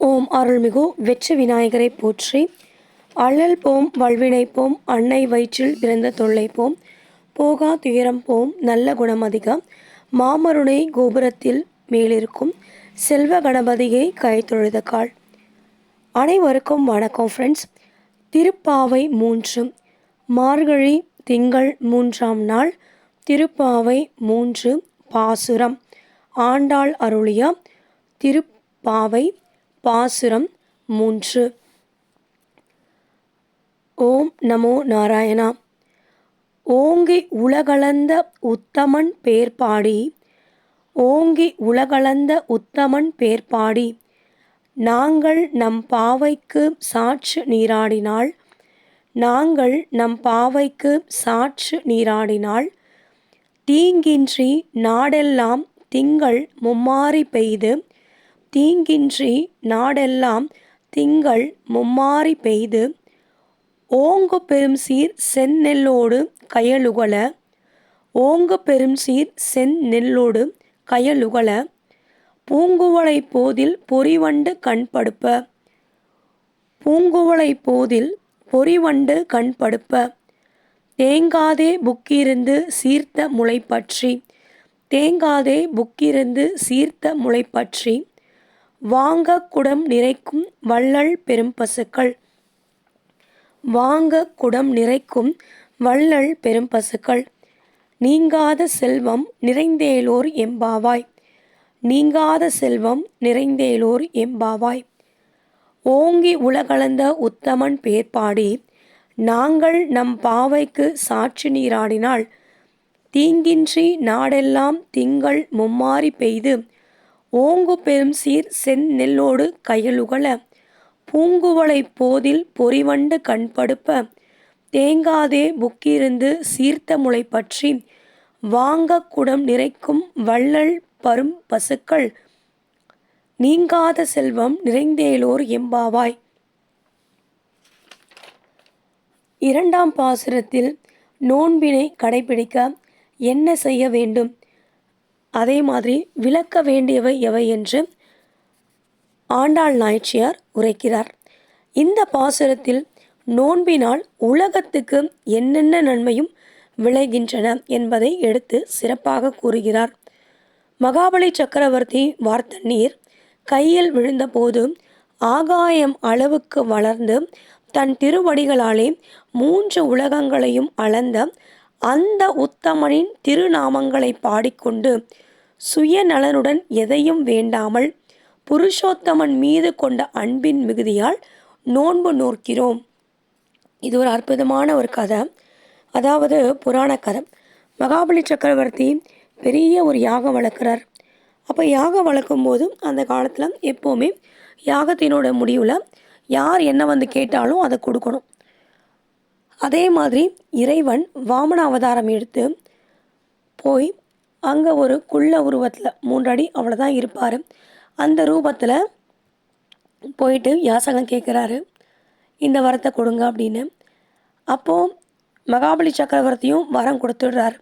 ஓம் அருள்மிகு வெற்றி விநாயகரை போற்றி அழல் போம் வல்வினை போம் அன்னை வயிற்றில் பிறந்த தொல்லை போம் போகா துயரம் போம் நல்ல குணம் அதிகம் மாமருணை கோபுரத்தில் மேலிருக்கும் செல்வ கணபதியை கை தொழுத கால். அனைவருக்கும் வணக்கம் ஃப்ரெண்ட்ஸ் திருப்பாவை மூன்று மார்கழி திங்கள் மூன்றாம் நாள் திருப்பாவை மூன்று பாசுரம். ஆண்டாள் அருளிய திருப்பாவை பாசுரம் மூன்று. ஓம் நமோ நாராயணா. ஓங்கி உலகளந்த உத்தமன் பேர்பாடி. ஓங்கி உலகளந்த உத்தமன் பேர்பாடி. நாங்கள் நம் பாவைக்கு சாற்று நீராடினாள் நாங்கள் நம் பாவைக்கு சாற்று நீராடினாள் தீங்கின்றி நாடெல்லாம் திங்கள் மும்மாறி பெய்து. தீங்கின்றி நாடெல்லாம் திங்கள் மும்மாரி பெய்து ஓங்கு பெரும் சீர் செந்நெல்லோடு கயலுகல ஓங்கு பெரும் சீர் செந்நெல்லோடு கயலுகல பூங்குவளை போதில் பொறிவண்டு கண்படுப்ப பூங்குவளை போதில் பொறிவண்டு கண்படுப்ப தேங்காதே புக்கிருந்து சீர்த்த முளை பற்றி தேங்காதே புக்கிருந்து சீர்த்த முளை பற்றி வாங்க குடம் நிறைக்கும் வள்ளல் பெரும் பசுக்கள். வாங்க குடம் நிறைக்கும் வள்ளல் பெரும் பசுக்கள். நீங்காத செல்வம் நிறைந்தேலோர் எம்பாவாய். நீங்காத செல்வம் நிறைந்தேலோர் எம்பாவாய். ஓங்கி உலகளந்த உத்தமன் பேர்பாடி நாங்கள் நம் பாவைக்கு சாட்சி நீராடினால் தீங்கின்றி நாடெல்லாம் திங்கள் மும்மாரி பெய்து ஓங்கு பெரும் சீர் செந்நெல்லோடு கையலுகல. பூங்குவளை போதில் பொறிவண்டு கண்படுப்ப. தேங்காதே புக்கிருந்து சீர்த்த முளை பற்றி. வாங்க குடம் நிறைக்கும் வள்ளல் பரும் பசுக்கள். நீங்காத செல்வம் நிறைந்தேலோர் எம்பாவாய். இரண்டாம் பாசுரத்தில் நோன்பினை கடைபிடிக்க என்ன செய்ய வேண்டும்? அதே மாதிரி விளக்க வேண்டியவை எவை என்று ஆண்டாள் நாய்ச்சியார் உரைக்கிறார். இந்த பாசுரத்தில் நோன்பினால் உலகத்துக்கு என்னென்ன நன்மையும் விளைகின்றன என்பதை எடுத்து சிறப்பாக கூறுகிறார். மகாபலி சக்கரவர்த்தி வார்த்த நீர் கையில் விழுந்தபோது ஆகாயம் அளவுக்கு வளர்ந்து தன் திருவடிகளாலே மூன்று உலகங்களையும் அளந்த அந்த உத்தமனின் திருநாமங்களை பாடிக்கொண்டு சுயநலனுடன் எதையும் வேண்டாமல் புருஷோத்தமன் மீது கொண்ட அன்பின் மிகுதியால் நோன்பு நோக்கிறோம். இது ஒரு அற்புதமான ஒரு கதை. அதாவது புராண கதை. மகாபலி சக்கரவர்த்தி பெரிய ஒரு யாகம் வளர்க்குறார். அப்போ யாகம் வளர்க்கும் போது அந்த காலத்தில் எப்போவுமே யாகத்தினோட முடிவில் யார் என்ன வந்து கேட்டாலும் அதை கொடுக்கணும். அதே மாதிரி இறைவன் வாமன அவதாரம் எடுத்து போய் அங்கே ஒரு குள்ள உருவத்தில் மூன்றடி அவ்வளோதான் இருப்பார். அந்த ரூபத்தில் போயிட்டு யாசகம் கேட்குறாரு இந்த வரத்தை கொடுங்க அப்படின்னு. அப்போது மகாபலி சக்கரவர்த்தியும் வரம் கொடுத்துடுறாரு.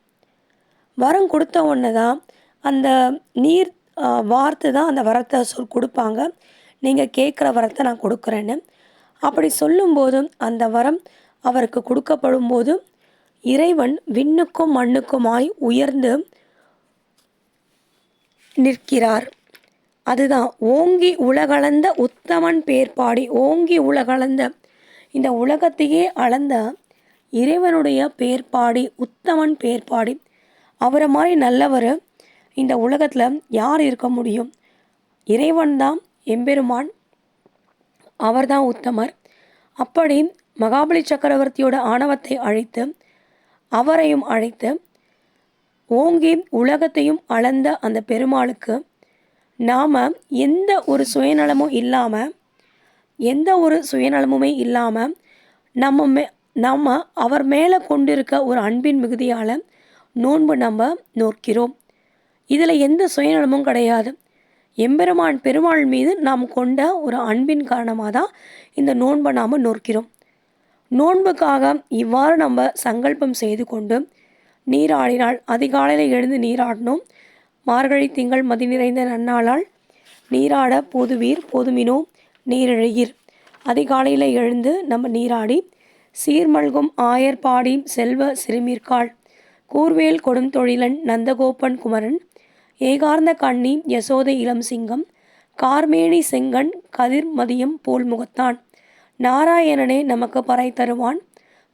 வரம் கொடுத்த உடனே தான் அந்த நீர் வார்த்து தான் அந்த வரத்தை சொல் கொடுப்பாங்க. நீங்கள் கேட்குற வரத்தை நான் கொடுக்குறேன்னு. அப்படி சொல்லும்போதும் அந்த வரம் அவருக்கு கொடுக்கப்படும் போது இறைவன் விண்ணுக்கும் மண்ணுக்குமாய் உயர்ந்து நிற்கிறார். அதுதான் ஓங்கி உலகளந்த உத்தமன் பேர்பாடி. ஓங்கி உலகளந்த இந்த உலகத்தையே அளந்த இறைவனுடைய பேர்பாடி உத்தமன் பேர்பாடி. அவரை மாதிரி நல்லவர் இந்த உலகத்தில் யார் இருக்க முடியும்? இறைவன் தான் எம்பெருமான். அவர்தான் உத்தமர். அப்படி மகாபலி சக்கரவர்த்தியோட ஆணவத்தை அழைத்து அவரையும் அழைத்து ஓங்கி உலகத்தையும் அளந்த அந்த பெருமாளுக்கு நாம் எந்த ஒரு சுயநலமும் இல்லாமல் எந்த ஒரு சுயநலமுமே இல்லாமல் நம்ம மே நம்ம அவர் மேலே கொண்டிருக்க ஒரு அன்பின் மிகுதியால் நோன்பு நம்ம நோக்கிறோம். இதில் எந்த சுயநலமும் கிடையாது. எம்பெருமான் பெருமாள் மீது நாம் கொண்ட ஒரு அன்பின் காரணமாக தான் இந்த நோன்பை நாம் நோக்கிறோம். நோன்புக்காக இவ்வாறு நம்ம சங்கல்பம் செய்து கொண்டு நீராடினால் அதிகாலையில் எழுந்து நீராடணும். மார்கழி திங்கள் மதி நிறைந்த நன்னாளால் நீராட போதுவீர் போதுமினோ நீரிழையீர் அதிகாலையில் எழுந்து நம்ம நீராடி சீர்மல்கும் ஆயர்பாடி செல்வ சிறுமீர்காள். கூர்வேல் கொடும் தொழிலன் நந்தகோபன் குமரன் ஏகார்ந்த கண்ணி யசோதை இளம் சிங்கம் கார்மேனி செங்கன் கதிர்மதியம் போல் முகத்தான் நாராயணனே நமக்கு பறை தருவான்.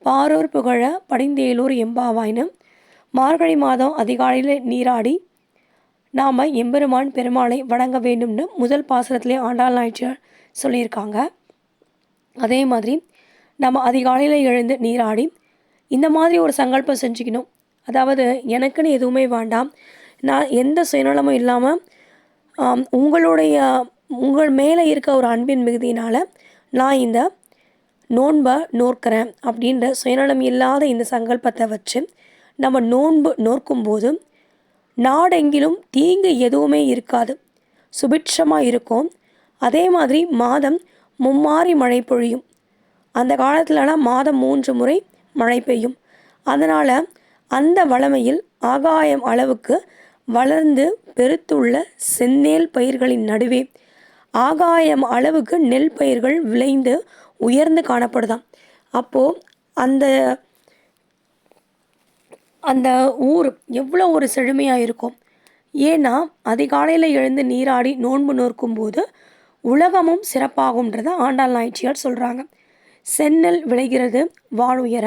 பாரூர் புகழ படிந்தேலூர் எம்பாவாயினும் மார்கழி மாதம் அதிகாலையில் நீராடி நாம் எம்பெருமான் பெருமாளை வணங்க வேண்டும்னு முதல் பாசுரத்திலே ஆண்டாள் நாய்ச்சியார் சொல்லியிருக்காங்க. அதே மாதிரி நம்ம அதிகாலையில் எழுந்து நீராடி இந்த மாதிரி ஒரு சங்கல்பம் செஞ்சுக்கணும். அதாவது எனக்குன்னு எதுவுமே வேண்டாம். நான் எந்த சுயநலமும் இல்லாமல் உங்களுடைய உங்கள் மேலே இருக்க ஒரு அன்பின் மிகுதியினால் நான் இந்த நோன்பை நோக்கிறேன் அப்படின்ற சுயநலம் இல்லாத இந்த சங்கல்பத்தை வச்சு நம்ம நோன்பு நோக்கும்போது நாடெங்கிலும் தீங்கு எதுவுமே இருக்காது. சுபிட்சமாக இருக்கும். அதே மாதிரி மாதம் மும்மாறி மழை பொழியும். அந்த காலத்திலலாம் மாதம் மூன்று முறை மழை பெய்யும். அதனால் அந்த வளமையில் ஆகாயம் அளவுக்கு வளர்ந்து பெருத்துள்ள செந்நேல் பயிர்களின் நடுவே ஆகாயம் அளவுக்கு நெல் பயிர்கள் விளைந்து உயர்ந்து காணப்படுதாம். அப்போது அந்த அந்த ஊர் எவ்வளோ ஒரு செழுமையாக இருக்கும். ஏன்னா அதிகாலையில் எழுந்து நீராடி நோன்பு நோக்கும்போது உலகமும் சிறப்பாகும்ன்றத ஆண்டாள் நாய்ச்சியார் சொல்கிறாங்க செந்நெல் விளைகிறது வானுயர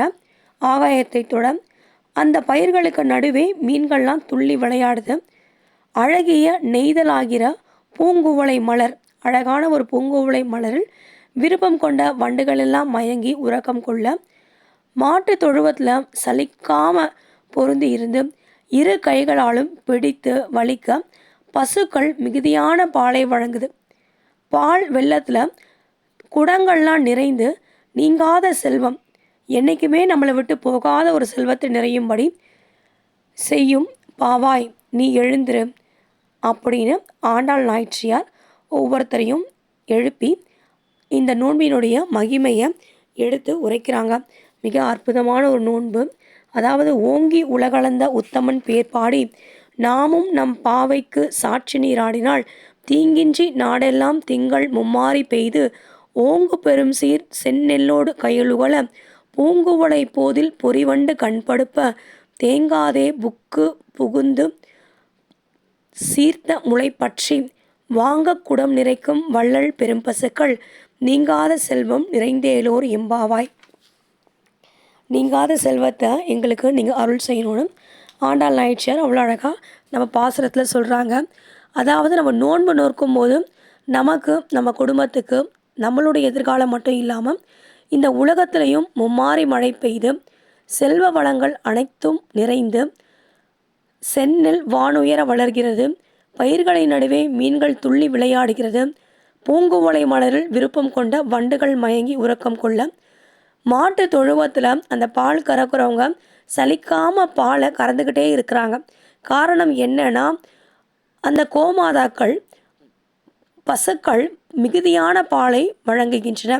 ஆகாயத்தை தொட அந்த பயிர்களுக்கு நடுவே மீன்கள்லாம் துள்ளி விளையாடுது. அழகிய நெய்தலாகிற பூங்குவளை மலர் அழகான ஒரு பூங்குவளை மலரில் விருப்பம் கொண்ட வண்டுகளெல்லாம் மயங்கி உறக்கம் கொள்ள மாட்டு தொழுவத்தில் சலிக்காம பொருந்தி இருந்து இரு கைகளாலும் பிடித்து வலிக்க பசுக்கள் மிகுதியான பாலை வழங்குது. பால் வெள்ளத்தில் குடங்கள்லாம் நிறைந்து நீங்காத செல்வம். என்றைக்குமே நம்மளை விட்டு போகாத ஒரு செல்வத்தை நிறையும்படி செய்யும் பாவாய். நீ எழுந்துரு. அப்படின்னு ஆண்டாள் நாயிற்றியார் ஒவ்வொருத்தரையும் எழுப்பி இந்த நோன்பினுடைய மகிமையை எடுத்து உரைக்கிறாங்க. மிக அற்புதமான ஒரு நோன்பு. அதாவது ஓங்கி உலகளந்த உத்தமன் பேர் பாடி நாமும் நம் பாவைக்கு சாட்சி நீராடினால் தீங்கின்றி நாடெல்லாம் திங்கள் மும்மாறி பெய்து ஓங்கு பெரும் சீர் செந்நெல்லோடு கையெழுகல பூங்குவளை போதில் பொறிவண்டு கண்படுப்ப தேங்காதே புக்கு புகுந்து சீர்த்த முளை பற்றி வாங்க குடம் நிறைக்கும் வள்ளல் பெரும்பசுக்கள் நீங்காத செல்வம் நிறைந்தேலோர் எம்பாவாய். நீங்காத செல்வத்தை எங்களுக்கு நீங்கள் அருள் செய்யணும்னு ஆண்டாள் நாயிற்சியார் அவ்வளோ அழகாக நம்ம பாசுரத்தில் சொல்கிறாங்க அதாவது நம்ம நோன்பு நோக்கும் போது நமக்கு நம்ம குடும்பத்துக்கு நம்மளுடைய எதிர்காலம் மட்டும் இல்லாமல் இந்த உலகத்திலையும் மும்மாறி மழை பெய்து செல்வ வளங்கள் அனைத்தும் நிறைந்து சென்னில் வானுயர வளர்கிறது. பயிர்களை நடுவே மீன்கள் துள்ளி விளையாடுகிறது. பூங்குவளை மலரில் விருப்பம் கொண்ட வண்டுகள் மயங்கி உறக்கம் கொள்ள மாட்டு தொழுவத்தில் அந்த பால் கறக்குறவங்க சலிக்காமல் பாலை கறந்துக்கிட்டே இருக்கிறாங்க. காரணம் என்னன்னா அந்த கோமாதாக்கள் பசுக்கள் மிகுதியான பாலை வழங்குகின்றன.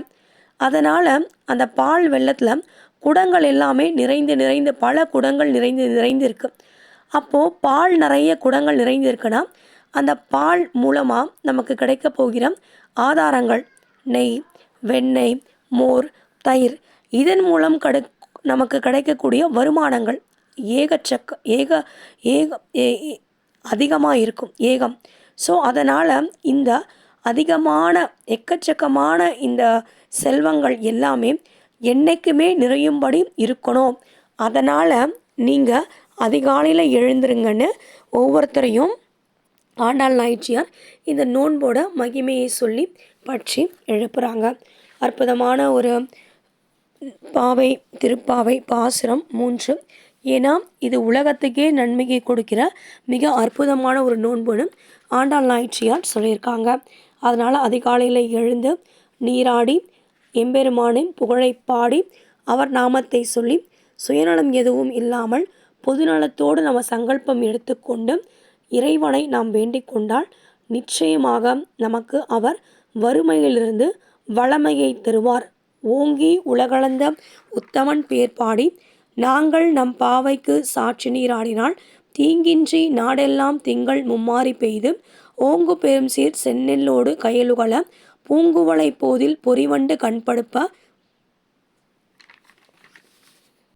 அதனால் அந்த பால் வெள்ளத்தில் குடங்கள் எல்லாமே நிறைந்து நிறைந்து பல குடங்கள் நிறைந்து நிறைந்து இருக்குது அப்போது பால் நிறைய குடங்கள் நிறைந்து இருக்குன்னா அந்த பால் மூலமாக நமக்கு கிடைக்க போகிற ஆதாரங்கள் நெய் வெண்ணெய் மோர் தயிர் இதன் மூலம் கிடை நமக்கு கிடைக்கக்கூடிய வருமானங்கள் ஏகச்சக்க ஏக ஏக ஏ- அதிகமாக இருக்கும் ஏகம். ஸோ அதனால் இந்த அதிகமான எக்கச்சக்கமான இந்த செல்வங்கள் எல்லாமே என்னைக்குமே நிறையும்படி இருக்கணும். அதனால் நீங்கள் அதிகாலையில் எழுந்துருங்கன்னு ஒவ்வொருத்தரையும் ஆண்டாள் நாய்ச்சியார் இந்த நோன்போட மகிமையை சொல்லி பற்றி எழுப்புறாங்க. அற்புதமான ஒரு பாவை திருப்பாவை பாசுரம் மூன்று. ஏன்னா இது உலகத்துக்கே நன்மையை கொடுக்கிற மிக அற்புதமான ஒரு நோன்புன்னு ஆண்டாள் நாய்ச்சியார் சொல்லியிருக்காங்க. அதனால் அதிகாலையில் எழுந்து நீராடி எம்பெருமானின் புகழை பாடி அவர் நாமத்தை சொல்லி சுயநலம் எதுவும் இல்லாமல் பொதுநலத்தோடு நம்ம சங்கல்பம் எடுத்துக்கொண்டு இறைவனை நாம் வேண்டிக் கொண்டால் நிச்சயமாக நமக்கு அவர் வறுமையிலிருந்து வளமையை தருவார். ஓங்கி உலகளந்த உத்தமன் பேர் பாடி நாங்கள் நம் பாவைக்கு சாட்சி நீராடினால் தீங்கின்றி நாடெல்லாம் திங்கள் மும்மாறி பெய்து ஓங்கு பெரும் சீர் செந்நெல்லோடு கையலுகல பூங்குவளை போதில் பொறிவண்டு கண்படுப்ப